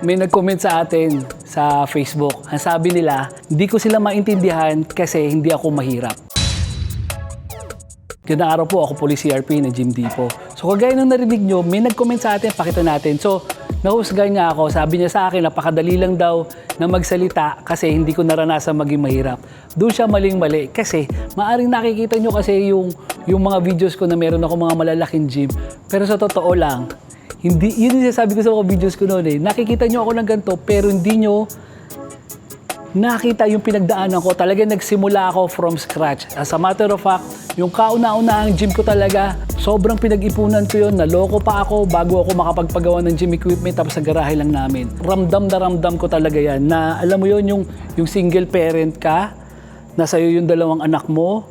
May nag-comment sa atin sa Facebook. Ang sabi nila, hindi ko sila maintindihan kasi hindi ako mahirap. Gandang araw po, ako po CRP na Jim Dipo. So kagaya ng narinig nyo, may nag-comment sa atin, pakita natin. So, nahusgan niya ako, sabi niya sa akin, napakadali lang daw na magsalita kasi hindi ko naranasan maging mahirap. Doon siya maling-mali kasi maaring nakikita nyo kasi yung, yung mga videos ko na meron ako mga malalaking gym. Pero sa totoo lang, hindi, yun yung sabi ko sa mga videos ko noon eh. Nakikita nyo ako ng ganito pero hindi nyo nakita yung pinagdaanan ko. Talaga nagsimula ako from scratch. As a matter of fact, yung kauna-unahang gym ko talaga, sobrang pinag-ipunan ko yun. Naloko pa ako bago ako makapagpagawa ng gym equipment tapos sa garahe lang namin. Ramdam na ramdam ko talaga yan na alam mo yun, yung, yung single parent ka, nasa iyo yung dalawang anak mo,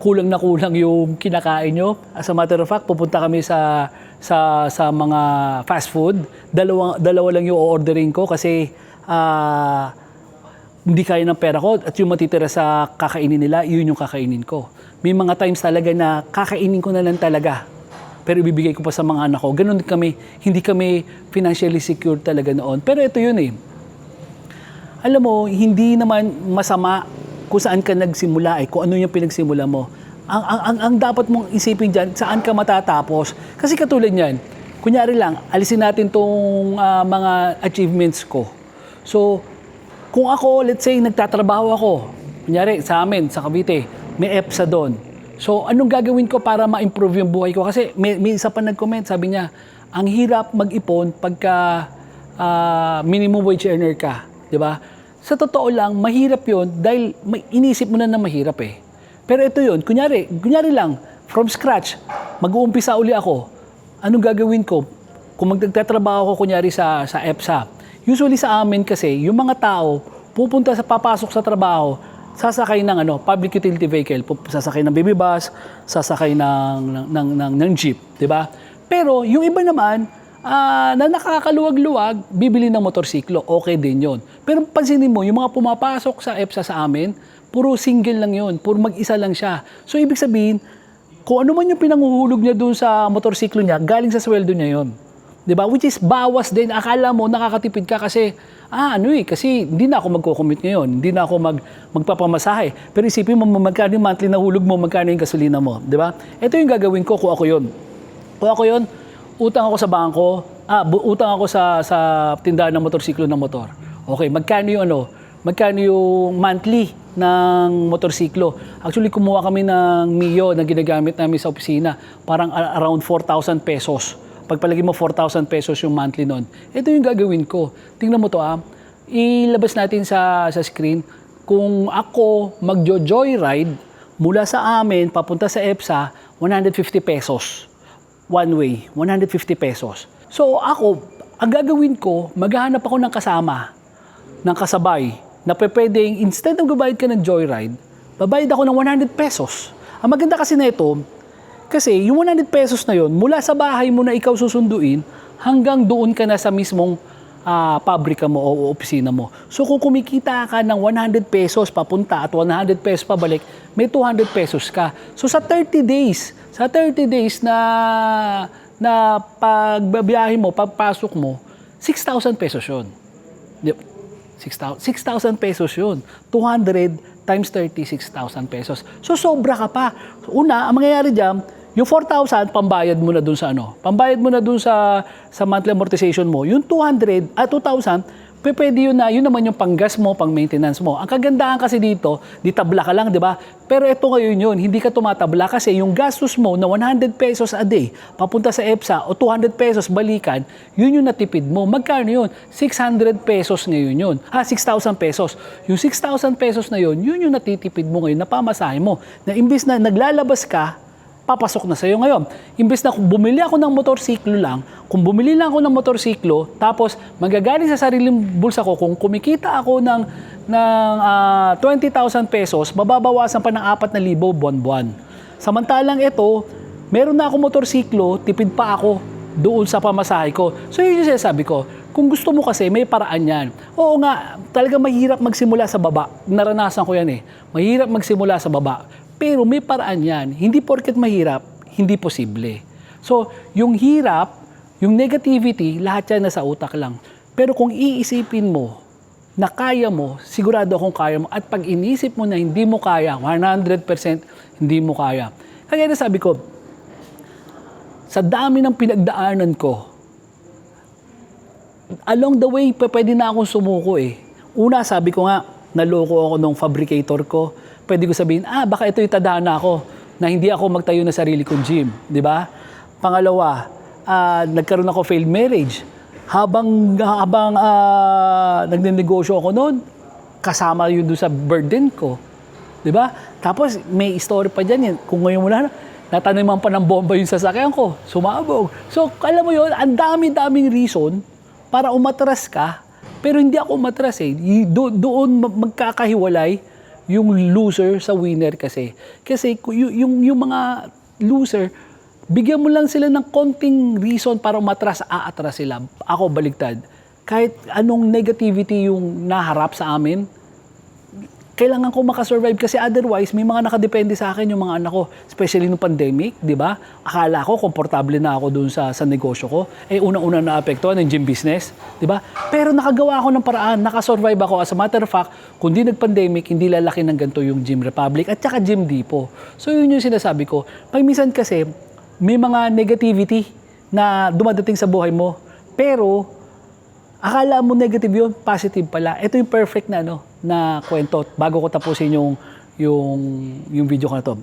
kulang na kulang yung kinakain nyo. As a matter of fact, pupunta kami sa sa sa mga fast food. Dalawa dalawa lang yung ordering ko kasi ah, hindi kaya ng pera ko at yung matitira sa kakainin nila, yun yung kakainin ko. May mga times talaga na kakainin ko na lang talaga. Pero ibibigay ko pa sa mga anak ko. Ganun kami, hindi kami financially secure talaga noon. Pero ito yun eh. Alam mo, hindi naman masama kung saan ka nagsimula eh, kung ano yung pinagsimula mo. Ang, ang, ang, ang dapat mong isipin dyan, saan ka matatapos. Kasi katulad niyan, kunyari lang, alisin natin tong ah, mga achievements ko. So, kung ako, let's say, nagtatrabaho ako, kunyari sa amin, sa Cavite, may EPSA doon. So, anong gagawin ko para ma-improve yung buhay ko? Kasi may, may isa pa nag-comment, sabi niya, ang hirap mag-ipon pagka ah, minimum wage earner ka. Ba? Sa totoo lang, mahirap yon dahil may, inisip mo na na mahirap eh. Pero ito yun, kunyari, kunyari lang, from scratch, mag-uumpisa uli ako, anong gagawin ko? Kung magtatrabaho ako kunyari sa, sa EPSA, usually sa amin kasi, yung mga tao, pupunta sa papasok sa trabaho, sasakay ng ano, public utility vehicle, sasakay ng baby bus, sasakay ng, ng, ng, ng, ng jeep, di ba? Pero yung iba naman, ah, na nakakaluwag-luwag, bibili ng motorsiklo, okay din yon. Pero pansinin mo, yung mga pumapasok sa EPSA sa amin, puro single lang yon, puro mag-isa lang siya. So ibig sabihin, kung ano man yung pinanguhulog niya doon sa motorsiklo niya, galing sa sweldo niya yon. 'Di ba? Which is bawas din. Akala mo nakakatipid ka kasi ah ano eh, kasi hindi na ako magko-commute ngayon, hindi na ako mag magpapamasahe. Pero isipin mo magkano yung monthly na hulog mo, magkano yung gasolina mo, 'di ba? Ito yung gagawin ko kung ako 'yon. Kung ako 'yon, utang ako sa bangko, ah utang ako sa sa tindahan ng motorsiklo ng motor. Okay, magkano yung ano? Magkano yung monthly ng motorsiklo? Actually, kumuha kami ng Mio na ginagamit namin sa opisina. Parang around 4,000 pesos. Pagpalagi mo 4,000 pesos yung monthly nun. Ito yung gagawin ko. Tingnan mo to ah. Ilabas natin sa, sa screen. Kung ako magjo-joyride mula sa amin papunta sa EPSA, 150 pesos. One way, 150 pesos. So ako, ang gagawin ko, maghahanap ako ng kasama, ng kasabay, na pwedeng, instead of gubayad ka ng joyride, babayad ako ng 100 pesos. Ang maganda kasi na ito, kasi yung 100 pesos na yon mula sa bahay mo na ikaw susunduin, hanggang doon ka na sa mismong ah, pabrika mo o opisina mo. So kung kumikita ka ng 100 pesos papunta at 100 pesos pabalik, may 200 pesos ka. So sa 30 days, sa 30 days na na pagbabiyahe mo, pagpasok mo, 6,000 pesos yun. Di- 6,000 6,000 pesos yun. 200 times 36,000 pesos. So sobra ka pa. Una, ang mangyayari dyan, yung 4,000, pambayad mo na dun sa ano. Pambayad mo na dun sa, sa monthly amortization mo. Yung 200, at 2,000, pe- pwede yun na, yun naman yung panggas mo, pang maintenance mo. Ang kagandahan kasi dito, di tabla ka lang, di ba? Pero ito ngayon yun, hindi ka tumatabla kasi yung gastos mo na 100 pesos a day, papunta sa EPSA o 200 pesos balikan, yun yung natipid mo. Magkano yun? 600 pesos ngayon yun. Ah, 6,000 pesos. Yung 6,000 pesos na yun, yun yung natitipid mo ngayon na pamasahe mo. Na imbis na naglalabas ka, papasok na sa'yo ngayon. Imbes na kung bumili ako ng motorsiklo lang, kung bumili lang ako ng motorsiklo, tapos magagaling sa sariling bulsa ko, kung kumikita ako ng, ng ah, 20,000 pesos, mababawasan pa ng 4,000 buwan-buwan. Samantalang ito, meron na ako motorsiklo, tipid pa ako doon sa pamasahe ko. So yun yung sinasabi ko, kung gusto mo kasi, may paraan yan. Oo nga, talaga mahirap magsimula sa baba. Naranasan ko yan eh. Mahirap magsimula sa baba. Pero may paraan yan. Hindi porket mahirap, hindi posible. So, yung hirap, yung negativity, lahat yan nasa utak lang. Pero kung iisipin mo na kaya mo, sigurado akong kaya mo. At pag inisip mo na hindi mo kaya, 100% hindi mo kaya. Kaya na sabi ko, sa dami ng pinagdaanan ko, along the way, pwede na akong sumuko eh. Una, sabi ko nga, naloko ako nung fabricator ko. Pwede ko sabihin, ah, baka ito yung tadhana ko na hindi ako magtayo na sarili kong gym. Di ba? Pangalawa, ah, nagkaroon ako failed marriage. Habang, habang ah, nagnenegosyo ako noon, kasama yun doon sa burden ko. Di ba? Tapos may story pa dyan yun. Kung ngayon wala na, nataniman pa ng bomba yung sasakyan ko. Sumabog. So, alam mo yun, ang dami-daming reason para umatras ka. Pero hindi ako umatras eh. Do- doon mag- magkakahiwalay yung loser sa winner kasi. Kasi yung, yung mga loser, bigyan mo lang sila ng konting reason para umatras, aatras sila. Ako baligtad. Kahit anong negativity yung naharap sa amin, kailangan ko makasurvive kasi otherwise may mga nakadepende sa akin yung mga anak ko. Especially nung pandemic di ba? Akala ko komportable na ako doon sa sa negosyo ko. Eh unang-una na apektuhan ng gym business di ba? Pero nakagawa ako ng paraan nakasurvive ako. As a matter of fact kung di nag-pandemic hindi lalaki ng ganito yung Gym Republic at saka Gym Depot. So yun yung sinasabi ko. Pag minsan kasi may mga negativity na dumadating sa buhay mo. Pero akala mo negative yun, positive pala. Ito yung perfect na ano, na kwento bago ko tapusin yung yung yung video ko na to.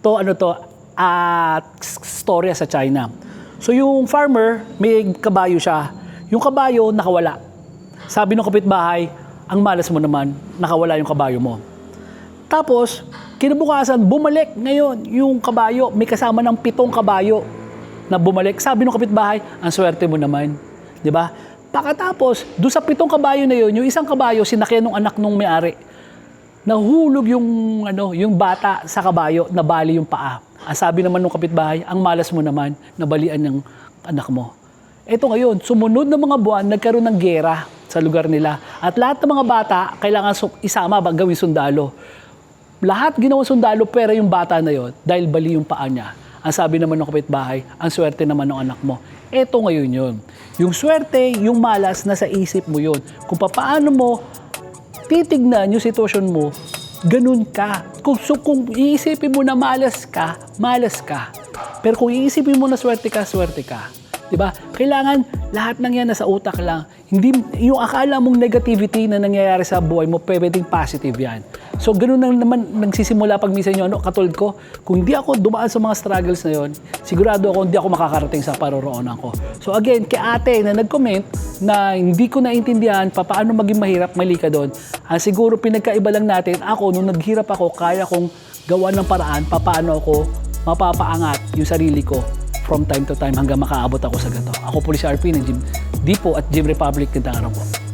To ano to, at storya sa China. So yung farmer, may kabayo siya. Yung kabayo nakawala. Sabi ng kapitbahay, ang malas mo naman, nakawala yung kabayo mo. Tapos, kinabukasan, bumalik ngayon yung kabayo. May kasama ng pitong kabayo na bumalik. Sabi ng kapitbahay, ang swerte mo naman. Di ba? Pagkatapos, doon sa pitong kabayo na yun, yung isang kabayo, sinakyan ng anak nung may-ari. Nahulog yung, ano, yung bata sa kabayo, nabali yung paa. Ang sabi naman ng kapitbahay, ang malas mo naman, nabalian ng anak mo. Ito ngayon, sumunod na mga buwan, nagkaroon ng gera sa lugar nila. At lahat ng mga bata, kailangan isama ba gawing sundalo. Lahat ginawa sundalo, pero yung bata na yon dahil bali yung paa niya. Ang sabi naman ng kapitbahay, ang swerte naman ng anak mo. Ito ngayon yun. Yung swerte, yung malas, nasa isip mo yun. Kung paano mo titignan yung sitwasyon mo, ganun ka. Kung, so, kung iisipin mo na malas ka, malas ka. Pero kung iisipin mo na swerte ka, swerte ka. 'Di ba? Kailangan lahat ng yan nasa utak lang. Hindi yung akala mong negativity na nangyayari sa buhay mo, pwedeng positive 'yan. So ganun lang naman nagsisimula pag minsan yung ano, katulad ko, kung hindi ako dumaan sa mga struggles na yon, sigurado ako hindi ako makakarating sa paroroonan ko. So again, kay ate na nag-comment na hindi ko naintindihan pa paano maging mahirap, mali ka doon. Ang siguro pinagkaiba lang natin, ako nung naghirap ako, kaya kong gawa ng paraan paano ako mapapaangat yung sarili ko from time to time hanggang makaabot ako sa ganito. Ako po si RP ng Gym Depot at Gym Republic. Gandang araw po.